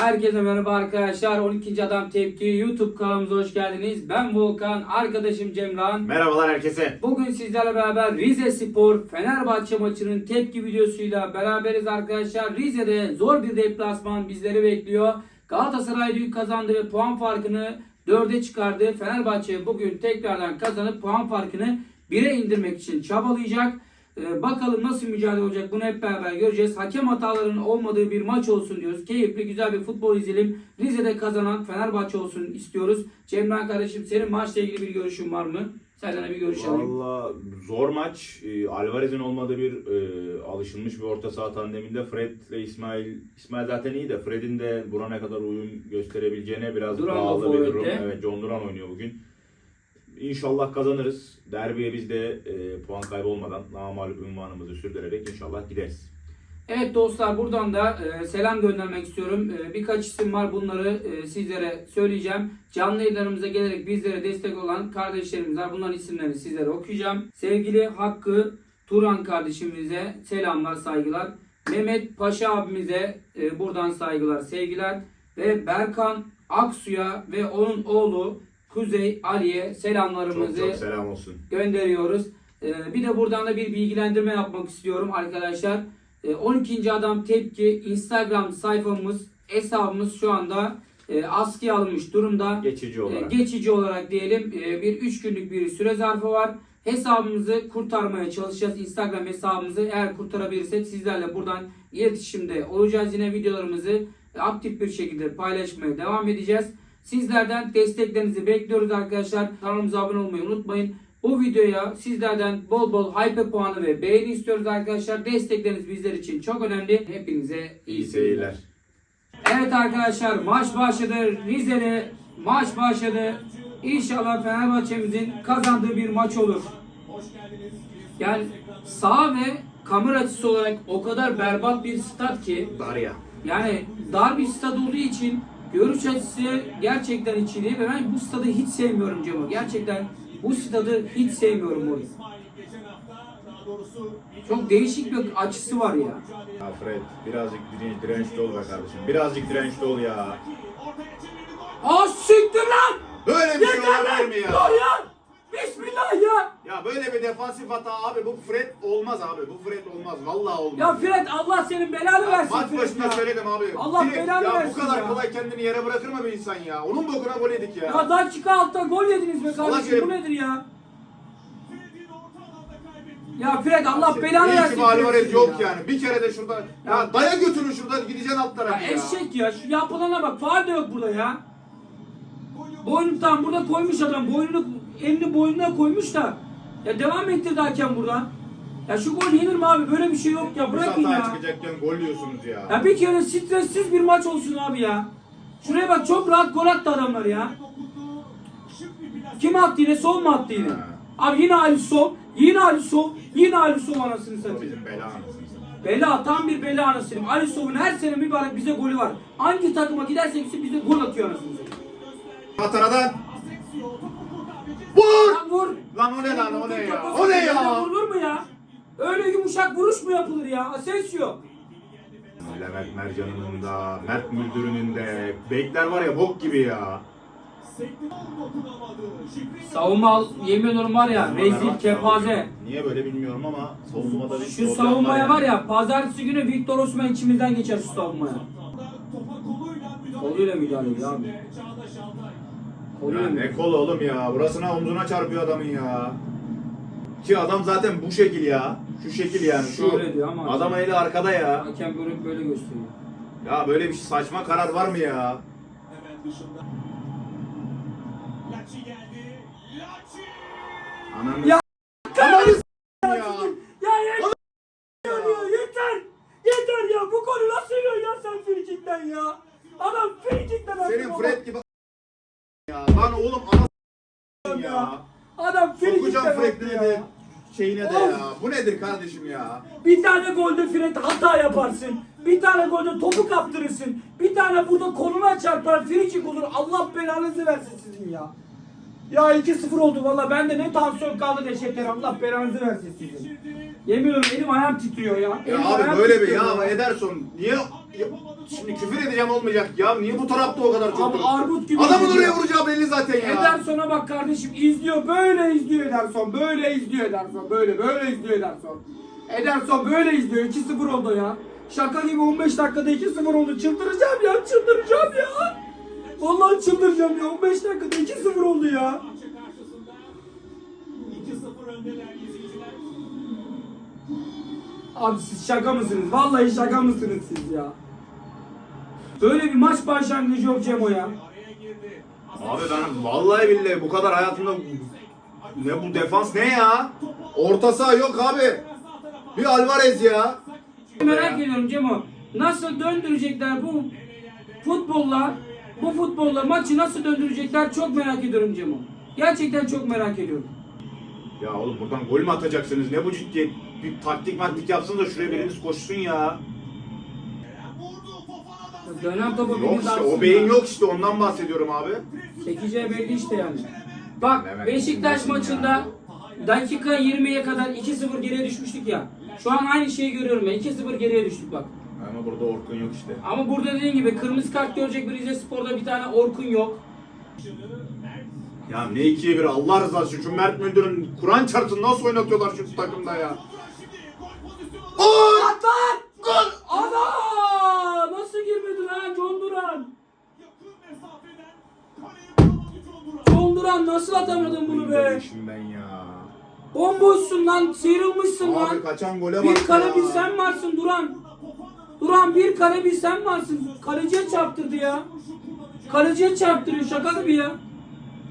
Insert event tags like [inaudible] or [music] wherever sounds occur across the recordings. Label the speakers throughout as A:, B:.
A: Herkese merhaba arkadaşlar. 12. Adam Tepki YouTube kanalımıza hoş geldiniz. Ben Volkan, arkadaşım Cemran.
B: Merhabalar herkese.
A: Bugün sizlerle beraber Rize Spor Fenerbahçe maçının tepki videosuyla beraberiz arkadaşlar. Rize'de zor bir deplasman bizleri bekliyor. Galatasaray dün kazandı ve puan farkını 4'e çıkardı. Fenerbahçe bugün tekrardan kazanıp puan farkını 1'e indirmek için çabalayacak. Ee, bakalım nasıl mücadele olacak bunu hep beraber göreceğiz. Hakem hatalarının olmadığı bir maç olsun diyoruz. Keyifli güzel bir futbol izleyelim. Rize'de kazanan Fenerbahçe olsun istiyoruz. Cemran kardeşim senin maçla ilgili bir görüşün var mı? Senden de bir görüş alayım.
B: Valla zor maç. Ee, Alvarez'in olmadığı bir e, alışılmış bir orta saha tandeminde Fred ile İsmail İsmail zaten iyi de Fred'in de burana kadar uyum gösterebileceğine biraz
A: Duran
B: bağlı bir durum. Evet John Duran oynuyor bugün. İnşallah kazanırız. Derbiye biz de e, puan kaybı olmadan namalip ünvanımızı sürdürerek inşallah gideriz.
A: Evet dostlar buradan da e, selam göndermek istiyorum. E, birkaç isim var bunları e, sizlere söyleyeceğim. Canlı yayınlarımıza gelerek bizlere destek olan kardeşlerimiz var. Bunların isimlerini sizlere okuyacağım. Sevgili Hakkı Turan kardeşimize selamlar saygılar. Mehmet Paşa abimize e, buradan saygılar sevgiler. Ve Berkan Aksu'ya ve onun oğlu Kuzey Ali'ye
B: Çok
A: selamlarımızı
B: çok selam olsun.
A: gönderiyoruz. Ee, bir de buradan da bir bilgilendirme yapmak istiyorum arkadaşlar. Ee, 12. Adam Tepki Instagram sayfamız, hesabımız şu anda e, askıya alınmış durumda.
B: Geçici
A: Ee,
B: olarak.
A: geçici olarak diyelim e, bir 3 günlük bir süre zarfı var. Hesabımızı kurtarmaya çalışacağız. Instagram hesabımızı eğer kurtarabilirsek sizlerle buradan iletişimde olacağız. Yine videolarımızı aktif bir şekilde paylaşmaya devam edeceğiz. Sizlerden desteklerinizi bekliyoruz arkadaşlar. Kanalımıza abone olmayı unutmayın. Bu videoya sizlerden bol bol hype puanı ve beğeni istiyoruz arkadaşlar. Destekleriniz bizler için çok önemli. Hepinize iyi, seyirler. Evet arkadaşlar maç başladı. Rize'de maç başladı. İnşallah Fenerbahçe'mizin kazandığı bir maç olur. Yani sağ ve kamera açısı olarak o kadar berbat bir stat ki
B: Var ya.
A: yani dar bir stad olduğu için görüş açısı gerçekten içeriği ve ben bu stadı hiç sevmiyorum Cemo. Gerçekten bu stadı hiç sevmiyorum bu. Çok değişik bir açısı var ya.
B: Ya Fred birazcık direnç, dirençli ol be kardeşim. Birazcık dirençli ol ya.
A: Aa siktir lan!
B: Böyle bir şey
A: Yeter
B: olabilir
A: lan!
B: mi ya?
A: Dur ya! Bismillah ya!
B: Ya böyle bir defansif hata abi bu Fred olmaz abi. Bu Fred olmaz. Vallahi olmaz.
A: Ya Fred Allah senin belanı versin
B: Maç
A: Fred
B: başında
A: ya.
B: söyledim abi.
A: Allah
B: Direkt
A: belanı
B: ya
A: versin
B: bu kadar
A: ya.
B: kolay kendini yere bırakır mı bir insan ya? Onun bokuna gol yedik ya.
A: Ya dakika altta gol yediniz be kardeşim bu nedir ya? Ya Fred Allah belanı
B: İyi
A: versin.
B: ki Alvarez yok
A: ya.
B: yani. Bir kere de şurada ya daya götürün şuradan gideceksin alt
A: Ya
B: tarafı ya.
A: eşek ya şu yapılana bak faal de yok burada ya. Boynu tam burada koymuş adam boynunu elini boynuna koymuş da ya devam ettirdi hakem buradan. Ya şu gol yenir mi abi böyle bir şey yok ya bırakın ya.
B: çıkacakken gol yiyorsunuz ya.
A: Ya bir kere stressiz bir maç olsun abi ya. Şuraya bak çok rahat gol attı adamlar ya. Kim attı yine? Sol mu attı yine?
B: Ha.
A: Abi yine Ali Sol. Yine Ali Sol. Yine Ali Sol anasını satayım.
B: bizim bela anasını.
A: Bela tam bir bela anasını. Ali Sol'un her sene mübarek bize golü var. Hangi takıma gidersek bize gol atıyor anasını satayım.
B: Hataradan. Vur!
A: Lan vur.
B: Lan o ne lan o ne ya? O ne ya?
A: Vurulur mu ya? Öyle yumuşak vuruş mu yapılır ya? Asensio.
B: Levent Mercan'ın da, Mert Müldür'ünün de. Bekler var ya bok gibi ya.
A: Savunma yemin ediyorum var ya rezil kepaze.
B: Niye böyle bilmiyorum ama savunmada bir
A: Şu
B: problem
A: savunmaya var ya pazartesi günü Victor Osimhen içimizden geçer şu savunmaya. Koluyla müdahale ediyor abi.
B: Ya ne kolu oğlum ya. Burasına omzuna çarpıyor adamın ya. Ki adam zaten bu şekil ya. Şu şekil yani. Şu
A: Şöyle diyor ama-
B: Adam eli arkada ya.
A: Hakem böyle böyle gösteriyor.
B: Ya böyle bir saçma karar var mı ya? Ananı
A: Ya
B: Ananı s- ya.
A: Ya yeter ya, yeter. Yeter ya bu konu nasıl yiyor ya sen frikikten ya. Adam frikikten
B: Senin Fred gibi ya. Lan oğlum ana ya.
A: Adam frikikten
B: Sokacağım
A: attı
B: Fred'ine
A: ya.
B: de şeyine de ya. Bu nedir kardeşim ya?
A: Bir tane golde Fred hata yaparsın. Bir tane golde topu kaptırırsın. Bir tane burada koluna çarpar frikik olur. Allah belanızı versin sizin ya. Ya 2-0 oldu valla bende ne tansiyon kaldı ne şeker Allah belanızı versin sizin. Yemin ediyorum elim ayağım titriyor ya.
B: Ya
A: Elim
B: abi
A: ayağım
B: böyle bir
A: titriyor
B: ya Ederson niye ya, şimdi küfür edeceğim olmayacak ya niye bu tarafta o kadar çok
A: Abi armut gibi
B: Adamın
A: izliyor.
B: oraya vuracağı belli zaten ya.
A: Ederson'a bak kardeşim izliyor böyle izliyor Ederson böyle izliyor Ederson böyle böyle izliyor Ederson. Ederson böyle izliyor 2-0 oldu ya. Şaka gibi 15 dakikada 2-0 oldu çıldıracağım ya çıldıracağım ya. Vallahi çıldıracağım ya 15 dakikada 2-0 oldu ya. Abi siz şaka mısınız? Vallahi şaka mısınız siz ya? Böyle bir maç başlangıcı yok Cemo ya.
B: Abi ben vallahi billahi bu kadar hayatımda ne bu defans ne ya? Orta saha yok abi. Bir Alvarez ya.
A: Merak ediyorum Cemo. Nasıl döndürecekler bu futbolla bu futbolla maçı nasıl döndürecekler çok merak ediyorum Cemo. Gerçekten çok merak ediyorum.
B: Ya oğlum buradan gol mü atacaksınız? Ne bu ciddiyet? Bir taktik maktik yapsın da şuraya biriniz koşsun ya.
A: Dönem topu
B: Yok işte
A: atsın
B: o beyin
A: ya.
B: yok işte ondan bahsediyorum abi.
A: Çekeceği belli işte yani. Bak
B: Evet.
A: Beşiktaş maçında dakika 20'ye kadar 2-0 geriye düşmüştük ya. Şu an aynı şeyi görüyorum ben. 2-0 geriye düştük bak.
B: Ama burada Orkun yok işte.
A: Ama burada dediğin gibi kırmızı kart görecek bir Rize Spor'da bir tane Orkun yok.
B: Ya ne ikiye bir Allah rızası için şu Mert Müldür'ün Kur'an çarpsın nasıl oynatıyorlar şu takımda ya. Gol!
A: Atlar! Gol! Ana! Nasıl girmedi lan John Duran? John Duran nasıl atamadın bunu be?
B: İşinden ya.
A: Bomboşsun lan, sıyrılmışsın lan.
B: Abi kaçan gole bak
A: Bir kale
B: ya.
A: bir sen varsın Duran. Duran bir kale bir sen varsın. Kaleciye çarptırdı ya. Kaleciye çarptırıyor şaka gibi ya.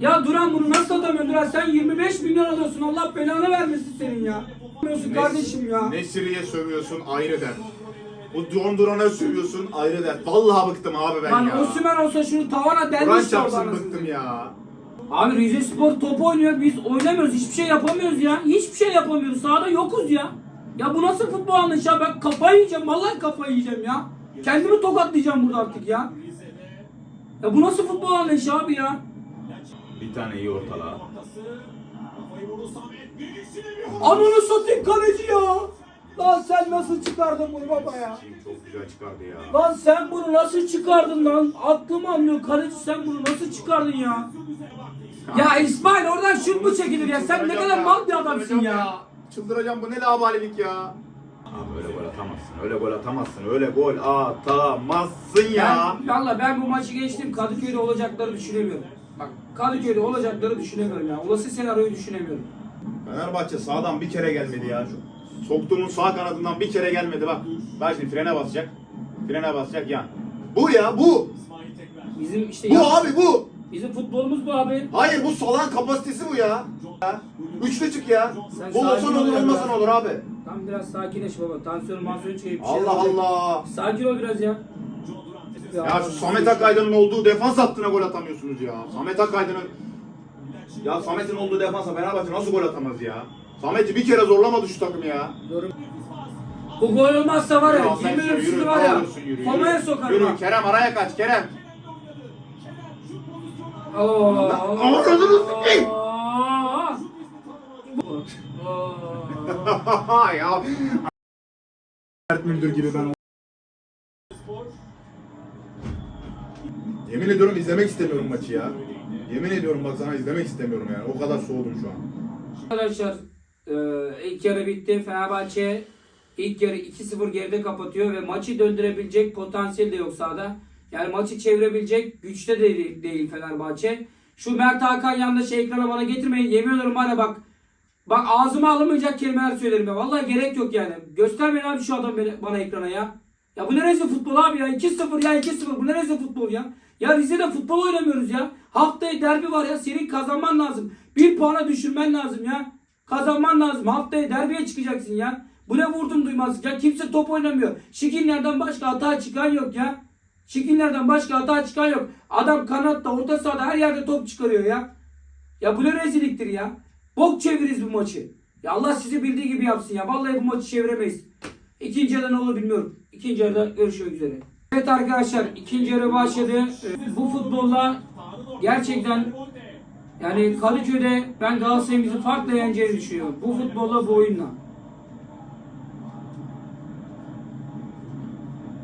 A: Ya Duran bunu nasıl atamıyorsun Duran? Sen 25 milyon alıyorsun. Allah belanı vermesin senin ya. Yapıyorsun kardeşim ya.
B: Nesiri'ye sövüyorsun ayrı dert. Bu John Duran'a sövüyorsun ayrı dert. Vallahi bıktım abi ben
A: Lan
B: ya.
A: Osman olsa şunu tavana
B: Kur'an
A: delmiş
B: çarpsın bıktım ya.
A: Abi Rize Spor top oynuyor biz oynamıyoruz hiçbir şey yapamıyoruz ya. Hiçbir şey yapamıyoruz sahada yokuz ya. Ya bu nasıl futbol anlayışı ya ben kafayı yiyeceğim vallahi kafayı yiyeceğim ya. Kendimi tokatlayacağım burada artık ya. Ya bu nasıl futbol anlayışı abi ya.
C: Bir tane iyi ortala.
A: Ananı satayım kaleci ya. Lan sen nasıl çıkardın bunu baba ya.
B: Şimdi çok güzel çıkardı ya.
A: Lan sen bunu nasıl çıkardın lan? Aklım almıyor kaleci sen bunu nasıl çıkardın ya? Ya İsmail oradan şut mu çekilir ya? Sen ne kadar mal bir adamsın ya.
B: Çıldıracağım bu ne labalilik ya.
C: Abi öyle gol atamazsın. Öyle gol atamazsın. Öyle gol atamazsın ya.
A: Ben, valla ben bu maçı geçtim. Kadıköy'de olacakları düşünemiyorum. Bak Kadıköy'de olacakları düşünemiyorum ya. Olası senaryoyu düşünemiyorum.
B: Fenerbahçe sağdan bir kere gelmedi ya. Şu soktuğumuz sağ kanadından bir kere gelmedi bak. Bak şimdi frene basacak. Frene basacak ya. Bu ya bu.
A: Bizim işte
B: Bu abi bu.
A: bizim futbolumuz bu abi.
B: Hayır bu salağın kapasitesi bu ya. Ya. Üçlü çık ya.
A: Sen
B: Bu olsa
A: sakin
B: ne olur
A: ol ya
B: olmasa ne
A: biraz.
B: olur abi.
A: Tam biraz sakinleş baba. Tansiyon mansiyonu çekip bir şeyler
B: Allah
A: olacak.
B: Allah.
A: Sakin ol biraz ya.
B: Ya şu Samet Akaydın'ın olduğu defans hattına gol atamıyorsunuz ya. Samet Akaydın'ın ya Samet'in olduğu defansa Fenerbahçe nasıl gol atamaz ya? Samet'i bir kere zorlamadı şu takım ya.
A: Yorum. Bu gol olmazsa var ya,
B: Ya
A: yemin
B: yürü,
A: sizi var ya, komaya sokarım
B: Yürü. Kerem araya kaç Kerem.
A: Oo. Oo. [laughs]
B: ya. Mert Müldür gibi ben. Yemin ediyorum izlemek istemiyorum maçı ya. Yemin ediyorum bak sana izlemek istemiyorum yani. O kadar soğudum şu an.
A: Arkadaşlar e, ilk yarı bitti. Fenerbahçe ilk yarı 2-0 geride kapatıyor ve maçı döndürebilecek potansiyel de yok sahada. Yani maçı çevirebilecek güçte de değil, değil Fenerbahçe. Şu Mert Hakan yanında şey ekrana bana getirmeyin. Yemin ediyorum ya bak. Bak ağzıma alamayacak kelimeler söylerim ya. Vallahi gerek yok yani. Göstermeyin abi şu adam bana ekrana ya. Ya bu ne rezil futbol abi ya. 2-0 ya 2-0. Bu ne rezil futbol ya. Ya Rize'de futbol oynamıyoruz ya. Haftaya derbi var ya. Senin kazanman lazım. Bir puana düşürmen lazım ya. Kazanman lazım. Haftaya derbiye çıkacaksın ya. Bu ne vurdum duymazlık ya. Kimse top oynamıyor. Şikinlerden başka hata çıkan yok ya. Şikinlerden başka hata çıkan yok. Adam kanatta, orta sahada her yerde top çıkarıyor ya. Ya bu ne rezilliktir ya. Bok çeviririz bu maçı. Ya Allah sizi bildiği gibi yapsın ya. Vallahi bu maçı çeviremeyiz. İkinci yarıda ne olur bilmiyorum. İkinci yarıda görüşmek üzere. Evet arkadaşlar ikinci yarı başladı. Bu futbolla gerçekten Yani Kadıköy'de ben Galatasaray'ın bizi farklı yeneceğini düşünüyorum. Bu futbolla bu oyunla.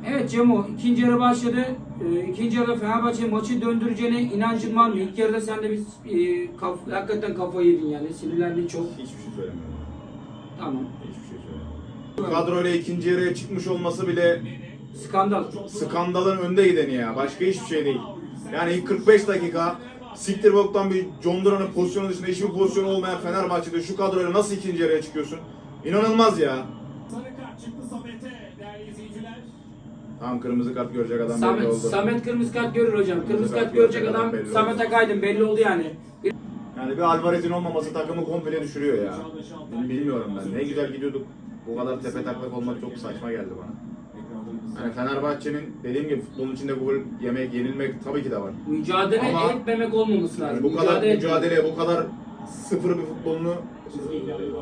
A: Evet Cemo ikinci yarı başladı. Ee, ikinci yarıda Fenerbahçe maçı döndüreceğine inancın var mı? İlk yarıda sen de biz e, kaf, hakikaten kafayı yedin yani. Sinirlendin çok.
C: Hiçbir şey söylemiyorum.
A: Tamam.
C: Hiçbir şey söylemiyorum.
B: Kadroyla ikinci yarıya çıkmış olması bile
A: Skandal.
B: skandalın önde gideni ya. Başka hiçbir şey değil. Yani ilk 45 dakika siktir boktan bir John Duran'ın pozisyonu dışında hiçbir pozisyonu olmayan Fenerbahçe'de şu kadroyla nasıl ikinci yarıya çıkıyorsun? İnanılmaz ya. Tam kırmızı kart görecek adam belli
A: Samet,
B: oldu.
A: Samet kırmızı kart görür hocam. Kırmızı
B: Kırmızı
A: kart
B: kart
A: görecek
B: görecek
A: adam
B: adam belli
A: Samet. Akaydın belli oldu yani.
B: Yani bir Alvarez'in olmaması takımı komple düşürüyor ya. Bilmiyorum ben. Ne güzel gidiyorduk. Bu kadar tepe taklak olmak çok saçma geldi bana. Yani Fenerbahçe'nin dediğim gibi futbolun içinde gol yemek, yenilmek tabii ki de var.
A: Mücadele
B: Ama-
A: etmemek olmaması lazım.
B: Yani bu kadar
A: etmek.
B: mücadeleye, bu kadar sıfır bir futbolunu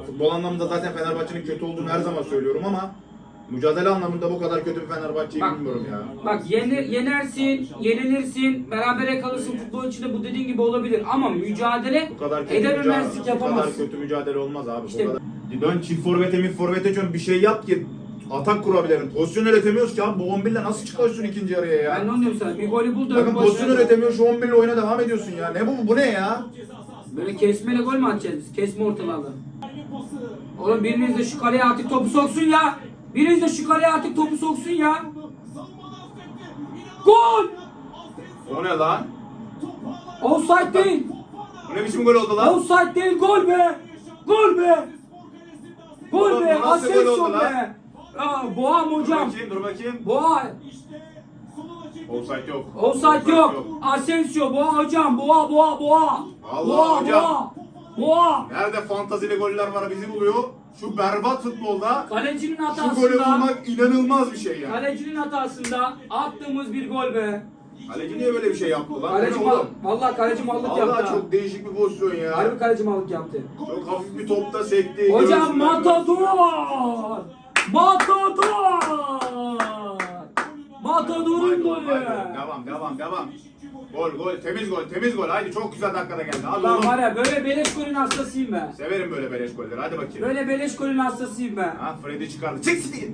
B: futbol anlamında zaten Fenerbahçe'nin kötü olduğunu her zaman söylüyorum ama mücadele anlamında bu kadar kötü bir Fenerbahçe'yi
A: Bak-
B: bilmiyorum ya.
A: Bak yener, yenersin, yenilirsin, berabere kalırsın futbol içinde bu dediğin gibi olabilir ama mücadele
B: Bu kadar kötü
A: edememezlik
B: mücadele, bu kadar kötü mücadele olmaz abi.
A: İşte-
B: bu kadar. Dön çift forvete mi forvete çön bir şey yap ki atak kurabilirim. Pozisyon üretemiyoruz ki abi bu 11 ile nasıl çıkıyorsun ikinci yarıya ya?
A: Ben de onu diyorum sana. Bir golü bul da
B: Bakın pozisyon üretemiyor şu 11 ile oyuna devam ediyorsun ya. Ne bu bu ne ya?
A: Böyle kesmeyle gol mü atacağız biz? Kesme
D: pası.
A: Oğlum biriniz de şu kaleye artık topu soksun ya. Biriniz de şu kaleye artık topu soksun ya. Gol!
B: O ne lan?
A: Offside değil.
B: Bu ne biçim gol oldu lan?
A: Offside değil gol be. Gol be. Gol be. Asensio
B: lan?
A: be. Aa, Boğam
B: Dur
A: hocam.
B: bakayım dur bakayım.
A: Boğa.
D: Soluna çekti.
B: Offside yok.
A: Offside yok. Asensio. Boğa hocam. Boğa boğa boğa.
B: Allah
A: boğa
B: hocam.
A: boğa. Boğa.
B: Nerede fantazili goller var bizi buluyor. Şu berbat futbolda
A: Kalecinin
B: şu golü
A: hatasında.
B: bulmak inanılmaz bir şey ya.
A: Kalecinin hatasında attığımız bir gol be.
B: Kaleci niye böyle bir şey yaptı lan?
A: Kaleci mal, vallahi kaleci mallık
B: Allah
A: yaptı. ha.
B: çok değişik bir pozisyon ya.
A: Harbi kaleci mallık yaptı.
B: Çok hafif bir topta sekti.
A: Hocam Matador! Matador! Matador'un golü.
B: Devam devam devam. Gol gol temiz gol temiz gol. Haydi çok güzel dakikada geldi. Hadi
A: Lan
B: oğlum.
A: var ya böyle beleş golün hastasıyım ben.
B: Severim böyle beleş golleri. Hadi bakayım.
A: Böyle beleş golün hastasıyım ben.
B: Ha Freddy çıkardı. Çık City.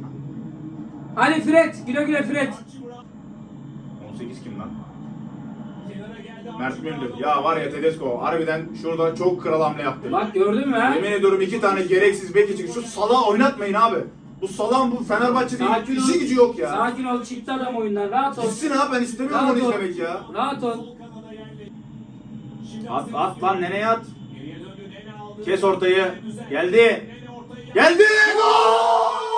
A: Hadi Fred, güle güle Fred.
B: 18 kim lan? Mert Müldür. Ya var ya Tedesco harbiden şurada çok kral hamle yaptı.
A: Bak gördün mü ha?
B: Yemin ediyorum iki tane gereksiz bek için. Şu salağı oynatmayın abi. Bu salağın bu Fenerbahçe'de
A: Sakin ol.
B: işi gücü yok ya.
A: Sakin ol, çıktı adam oyundan. Rahat ol.
B: Gitsin abi ben istemiyorum
A: Rahat
B: onu
A: ol.
B: izlemek ya.
A: Rahat ol.
C: At at lan nereye at? Kes ortayı. Geldi.
B: Geldi gol!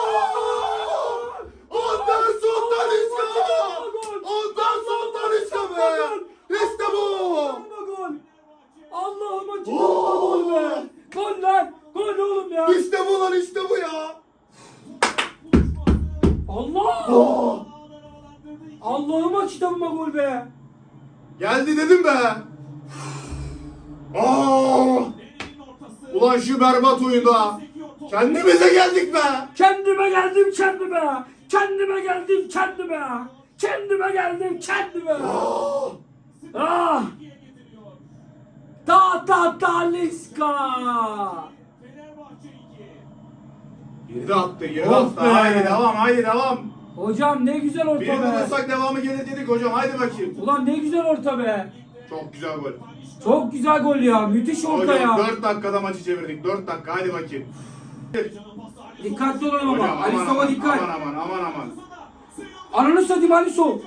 B: Be! Aa! Ulan şu berbat oyunda kendimize geldik be!
A: Kendime geldim kendime. Kendime geldim kendime. Kendime geldim kendime. Ah. Ta ta ta Liska.
D: Fenerbahçe 2.
B: Girdi attı, girdi
A: Of
B: attı.
A: be!
B: Haydi devam, haydi devam.
A: Hocam ne güzel orta
B: Birini
A: be.
B: bulursak devamı gelir dedik hocam. Haydi bakayım.
A: Ulan ne güzel orta be.
B: Çok güzel gol.
A: Çok güzel gol ya. Müthiş orta
B: Hocam
A: ya.
B: 4 dakikada maçı çevirdik. 4 dakika haydi bakayım.
A: Dikkatli olalım
B: Hocam
A: ama.
B: aman
A: Alisova
B: aman,
A: dikkat.
B: aman aman aman aman.
A: Ananı satayım Alisov.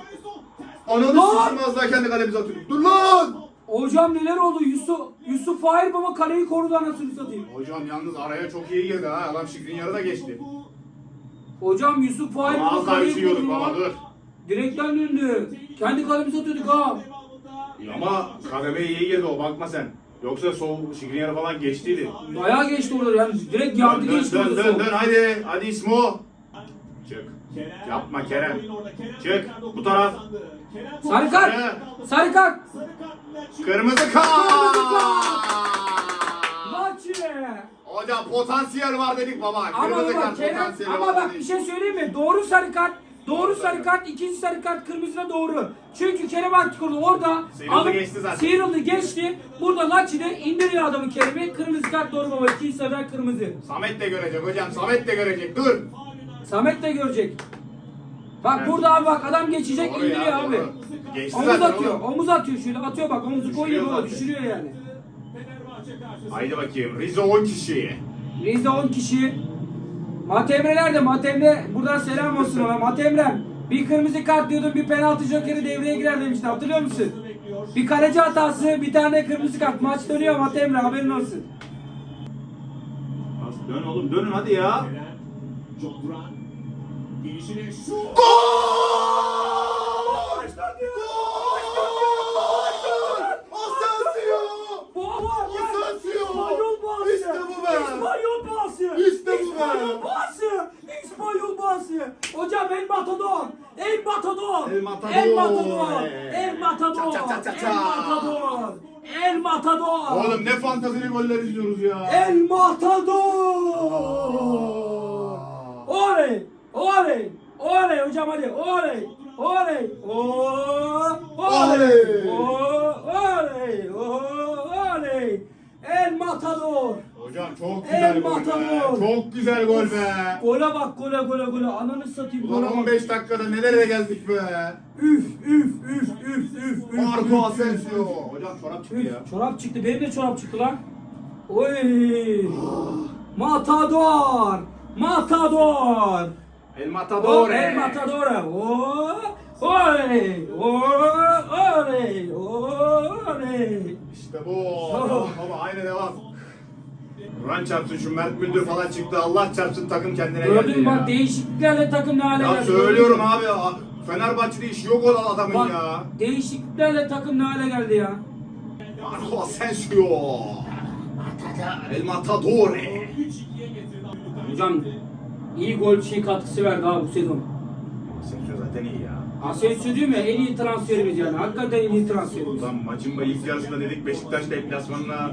B: Ananı
A: Lan!
B: daha kendi kalemize atıyorduk. Dur lan!
A: Hocam neler oldu? Yusuf Yusuf Fahir baba kaleyi korudu anasını satayım.
B: Hocam yalnız araya çok iyi girdi ha. Adam şikrin yarıda geçti.
A: Hocam Yusuf Fahir
B: Ama
A: baba
B: az daha
A: kaleyi
B: üşüyorduk
A: korudu.
B: baba dur.
A: Direkten döndü. Kendi kalemize atıyorduk ha.
B: Ama kademeye iyi girdi o bakma sen. Yoksa soğuk şikrin yarı falan geçtiydi.
A: Bayağı geçti orada yani direkt yandı
B: Dön
A: geçti
B: dön
A: orada.
B: dön dön hadi. Hadi İsmo. Çık.
D: Kerem.
B: Yapma Kerem. Çık. Bu taraf.
A: Sarı kart.
B: Sarı.
A: Kart.
B: Kırmızı kart.
A: Maçı.
B: Hocam potansiyel var dedik baba.
A: Ama
B: Kırmızı
A: bak
B: kart
A: Kerem
B: potansiyeli
A: ama
B: var
A: bak bir
B: dedik.
A: şey söyleyeyim mi? Doğru sarı kart. Doğru sarı kart, ikinci sarı kart kırmızına doğru. Çünkü Kerem Aktürkoğlu orada
B: Sıyrıldı,
A: alıp-
B: geçti zaten.
A: Sıyrıldı geçti. Burada Laçi'de indiriyor adamı Kerem'i. Kırmızı kart doğru baba. İkinci sarı kırmızı.
B: Samet de görecek hocam. Samet de görecek. Dur.
A: Samet de görecek. Bak
B: Evet.
A: burada abi bak adam geçecek
B: Doğru
A: indiriyor
B: ya,
A: abi.
B: doğru. Geçti
A: Omuz
B: zaten
A: atıyor.
B: oğlum.
A: Omuz atıyor şöyle atıyor bak omuzu koyuyor
B: Düşürüyor
A: baba
B: zaten.
A: düşürüyor yani.
B: Haydi bakayım. Rize 10 kişi.
A: Rize 10 kişi. Matemre nerede? Matemre buradan selam olsun ona. Matemrem bir kırmızı kart diyordun bir penaltı jokeri devreye girer demişti hatırlıyor musun? Bir kaleci hatası bir tane kırmızı kart maç dönüyor Matemre haberin olsun.
B: Dön oğlum dönün hadi ya.
D: Kerem,
A: İspanyol bağısı. İspanyol bağısı. Hocam El Matador. El Matador.
B: El Matador.
A: El Matador. El Matador.
B: Ça, ça, ça, ça,
A: El. Matador. El Matador.
B: Oğlum ne fantazili goller izliyoruz ya.
A: El Matador. Oley. Oley. Oley hocam hadi. Oley. Oley. Oo. Oley.
B: Oley.
A: Oo. Oley. Oo. Oley. El Matador.
B: Hocam çok
A: El
B: güzel gol be. Çok güzel gol be.
A: Gole bak gole gole gole. Ananı satayım
B: Ulan
A: gole bak.
B: 15 dakikada nelere geldik be.
A: Üf üf üf üf üf. üf,
B: Marco
A: üf.
B: Asensio. Hocam çorap çıktı ya.
A: Üf, çorap çıktı. Benim de çorap çıktı lan. Oy. Matador. Matador.
B: El
A: Oh,
B: Matador.
A: el Matador. Oh. Oley. Oh. Oley. Oh. Oley.
B: İşte bu. Baba aynı devam. Kur'an çarpsın şu Mert Müldür falan çıktı. Allah çarpsın takım kendine geldi
A: Gördün mü bak
B: ya.
A: değişikliklerle takım ne hale
B: Ya
A: geldi.
B: söylüyorum abi. a- Fenerbahçe'de iş yok olan adamın
A: Bak
B: ya.
A: değişikliklerle takım ne hale geldi ya.
B: Marco Asensio. El Matador.
D: 3-2'ye getirdi.
A: Hocam iyi gol şey katkısı verdi abi bu sezon.
B: Asensio zaten iyi ya.
A: Asensio diyorum ya en iyi transferimiz yani. Hakikaten en iyi transferimiz.
B: Ulan maçın ilk yarısında dedik Beşiktaş deplasmanına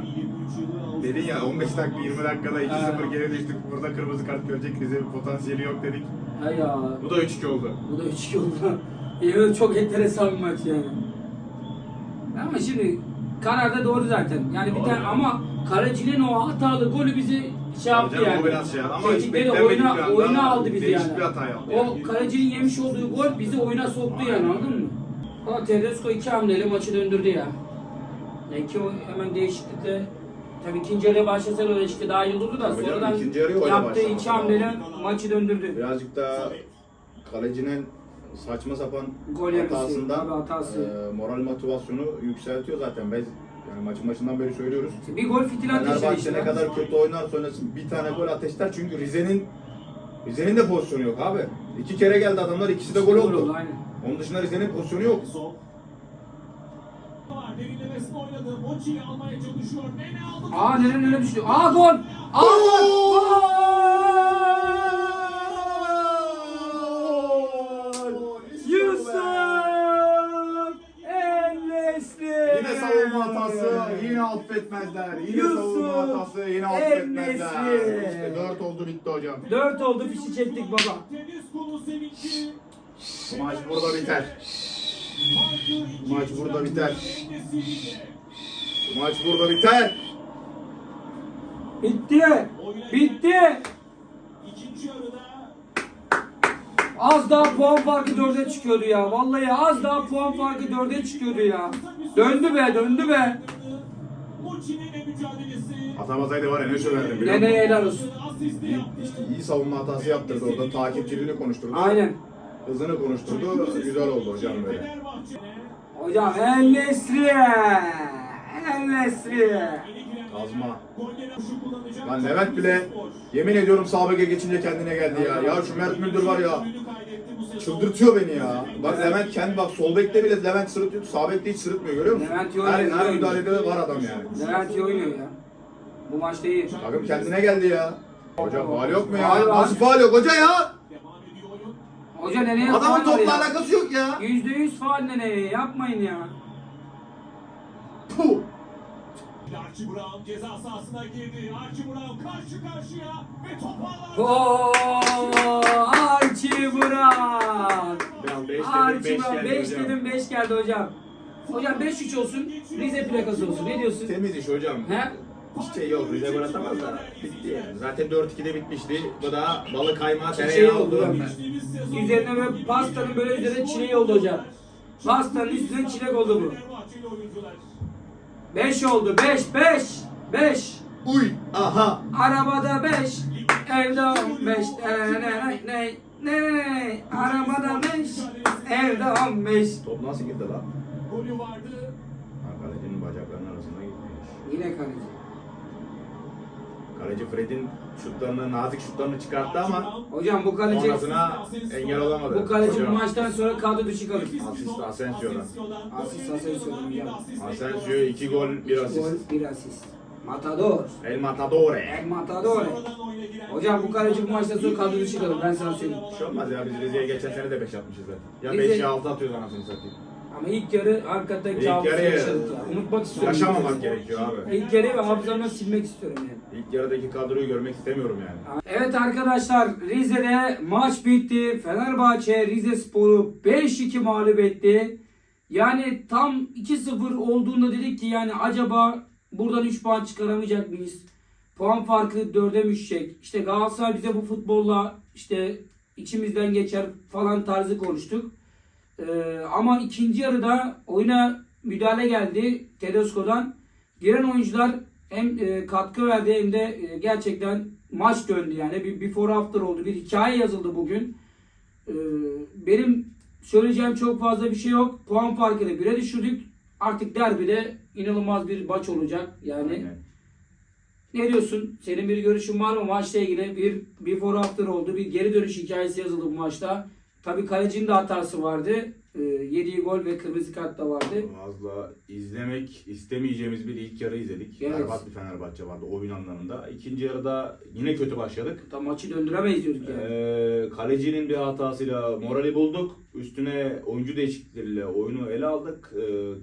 B: dedin ya 15 dakika 20 dakikada 2-0 geri düştük. Burada kırmızı kart görecek bize bir potansiyeli yok dedik.
A: Hay ya.
B: Bu da 3-2 oldu.
A: Bu da 3 oldu. [laughs] Yemin çok enteresan bir maç yani. Ama şimdi karar da doğru zaten. Yani bir tane ama kalecinin o hatalı golü bizi şey yaptı yani.
B: o biraz şey ama hiç
A: Tehlikeli
B: beklenmedik
A: oyuna,
B: bir anda
A: oyuna aldı bizi
B: değişik
A: yani.
B: bir hata yaptı
A: O
B: yani.
A: kalecinin yemiş olduğu gol bizi oyuna soktu yani anladın mı? O Tedesco iki hamleyle maçı döndürdü ya. Yani ki o hemen değişiklikle Tabii ikinci yarıya başlasa öyle işte daha iyi olurdu da
B: Hocam,
A: sonradan
B: ikinci yarıya öyle
A: yaptığı iki hamleyle maçı döndürdü.
B: Birazcık da kalecinin saçma sapan
A: Gol yemesi,
B: hatasından
A: tabii hatası.
B: e, moral motivasyonu yükseltiyor zaten. Biz yani maçın başından beri söylüyoruz.
A: Bir gol fitil ateşler
B: Fenerbahçe
A: işte.
B: ne kadar kötü oynarsa oynasın bir tane gol ateşler çünkü Rize'nin Rize'nin de pozisyonu yok abi. İki kere geldi adamlar ikisi de gol oldu.
A: Aynen.
B: Onun dışında Rize'nin pozisyonu yok.
D: Derinlemesine oynadı. Mochi'yi almaya çalışıyor. Nene aldı.
A: Aa neren öne düştü. Aa gol. Aa gol. Gol.
B: Affetmezler. Yine
A: Yusuf
B: savunma hatası, yine affetmezler.
A: En-Nesyri.
B: İşte 4 oldu bitti hocam.
A: Dört oldu fişi çektik baba.
D: Tedesco'nun sevinci.
B: Maç burada biter. Maç burada biter. Maç burada biter.
A: Bitti. Bitti.
D: İkinci yarıda
A: Az daha puan farkı dörde çıkıyordu ya. Vallahi az daha puan farkı dörde çıkıyordu ya. Döndü be döndü be.
B: Atamasaydı var ya ne söverdim biliyor
A: Neneye
B: musun?
A: helal olsun.
B: İyi, işte iyi savunma hatası yaptırdı orada. Takipçiliğini konuşturdu.
A: Aynen.
B: Hızını konuşturdu. Güzel oldu hocam böyle.
A: Hocam El Nesri. El Nesri.
B: Kazma. Lan Levent bile yemin ediyorum sağ beke geçince kendine geldi ya. Ya şu Mert Müldür var ya. Çıldırtıyor beni ya. Bak Levent kendi bak sol bekte bile Levent sırıtıyor. Sağ bekte hiç sırıtmıyor görüyor musun?
A: Levent iyi
B: her,
A: oynuyor,
B: her
A: iyi
B: müdahalede var adam yani.
A: Levent iyi oynuyor ya. Bu maçta iyi.
B: Takım kendine geldi ya. Hoca faal yok mu ya? Nasıl faal yok hoca ya?
D: Devam ediyor oyun.
A: Hoca neneye
B: Adamın topla
A: ya.
B: alakası yok ya.
A: Yüzde yüz faal neneye yapmayın ya.
B: Puh.
D: Archie Brown ceza sahasına girdi. Archie Brown karşı karşıya ve top ağlarda.
A: Oo, Archie Brown.
B: beş
A: ulan
B: geldi
A: 5
B: hocam.
A: dedim 5 geldi hocam. Hocam 5-3 olsun. Rize plakası olsun. Ne diyorsun?
C: Temiz iş hocam.
A: He?
C: Hiç şey yok. Rize gol atamaz da bitti yani. Zaten 4-2'de bitmişti. Bu da balık kaymağı
A: Şey
C: tereyağı
A: oldu
C: oldu.
A: ben. Üzerine böyle pastanın böyle üzerine çilek oldu hocam. Pastanın üstüne çilek oldu bu. 5 oldu. 5 5 5.
C: Uy! Aha!
A: Arabada 5. Evde 15. Ne ne ne ne ne Arabada 5. Evde 15.
C: Top nasıl gitti lan?
E: Golü vardı.
C: Kalecinin bacaklarının arasında gitmiş.
A: Yine kaleci.
C: Kaleci Fred'in şutlarını, nazik şutlarını çıkarttı ama
A: Hocam bu kaleci
C: sonrasına engel olamadı.
A: bu kaleci bu
C: Hocam,
A: maçtan sonra kadro dışı kalır.
C: Asist Asensio'dan.
A: Asist Asensio'dan hocam.
C: Asensio 2 gol 1
A: Gol
C: asist.
A: bir asist. Matador.
C: El Matadore.
A: El Matador. Hocam bu kaleci bu maçtan sonra kadro dışı kalır ben sana söyleyeyim.
C: Bir şey olmaz ya biz Rize'ye geçen sene de 5 atmışız zaten. Ya
A: Rize-
C: 5 ya 6 atıyoruz anasını satayım.
A: Ama ilk yarı hakikaten
C: İlk
A: kabusu
C: yarı-
A: yaşadık ya. Unutmak istiyorum.
C: Yaşamamak gerekiyor abi.
A: İlk yarıyı ve hafızamdan silmek istiyorum yani.
C: İlk yarıdaki kadroyu görmek istemiyorum yani.
A: Evet arkadaşlar Rize'de maç bitti. Fenerbahçe Rize Spor'u 5-2 mağlup etti. Yani tam 2-0 olduğunda dedik ki yani acaba buradan 3 puan çıkaramayacak mıyız? Puan farkı 4'e mi düşecek? İşte Galatasaray bize bu futbolla işte içimizden geçer falan tarzı konuştuk. Ee, ama ikinci yarıda oyuna müdahale geldi Tedesco'dan. Giren oyuncular hem e, katkı verdi hem de e, gerçekten maç döndü yani. Bir before after oldu. Bir hikaye yazıldı bugün. Ee, benim söyleyeceğim çok fazla bir şey yok. Puan farkını 1'e düşürdük. Artık derbide inanılmaz bir maç olacak. Yani
C: Aynen.
A: ne diyorsun? Senin bir görüşün var mı maçla ilgili? Bir before after oldu. Bir geri dönüş hikayesi yazıldı bu maçta. Tabii kalecinin de hatası vardı. Ee, yediği gol ve kırmızı kart da vardı.
B: Fazla izlemek istemeyeceğimiz bir ilk yarı izledik.
A: Evet.
B: Berbat bir Fenerbahçe vardı oyun anlamında. İkinci yarıda yine kötü başladık.
A: Tam maçı döndüremeyiz diyorduk yani.
B: Ee, kalecinin bir hatasıyla morali bulduk. Üstüne oyuncu değişiklikleriyle oyunu ele aldık. Ee,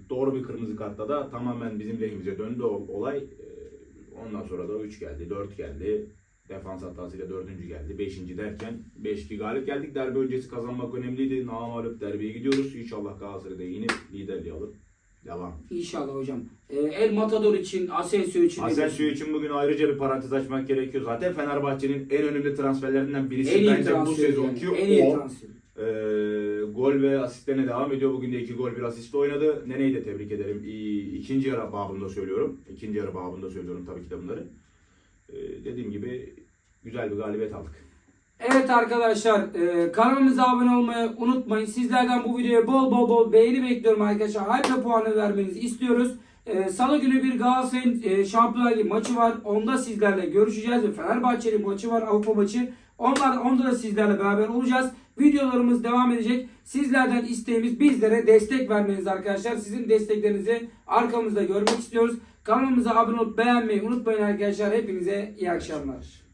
B: doğru bir kırmızı kartla da tamamen bizim lehimize döndü o olay. Ee, ondan sonra da 3 geldi, 4 geldi. Defans hatasıyla 4. geldi. 5. derken 5-2 galip geldik. Derbi öncesi kazanmak önemliydi. Namalup derbiye gidiyoruz. İnşallah Galatasaray'da yenip liderliği alıp devam.
A: İnşallah hocam. Ee, El Matador için, Asensio için.
B: Asensio için bugün ayrıca bir parantez açmak gerekiyor. Zaten Fenerbahçe'nin en önemli transferlerinden birisi
A: en iyi
B: bence bu
A: transfer.
B: sezon
A: yani.
B: ki
A: En iyi
B: o.
A: transfer.
B: Ee, gol ve asistlerine devam ediyor. Bugün de iki gol bir asist oynadı. Nene'yi de tebrik ederim. İkinci yarı babında söylüyorum. İkinci yarı babında söylüyorum tabii ki de bunları. Ee, dediğim gibi güzel bir galibiyet aldık.
A: Evet arkadaşlar e, kanalımıza abone olmayı unutmayın. Sizlerden bu videoya bol bol bol beğeni bekliyorum arkadaşlar. Hype puanı vermenizi istiyoruz. E, Salı günü bir Galatasaray'ın e, Şampiyonlar Ligi maçı var. Onda sizlerle görüşeceğiz ve Fenerbahçe'nin maçı var. Avrupa maçı. Onlar, onda da sizlerle beraber olacağız. Videolarımız devam edecek. Sizlerden isteğimiz bizlere destek vermeniz arkadaşlar. Sizin desteklerinizi arkamızda görmek istiyoruz. Kanalımıza abone olup beğenmeyi unutmayın arkadaşlar. Hepinize iyi akşamlar.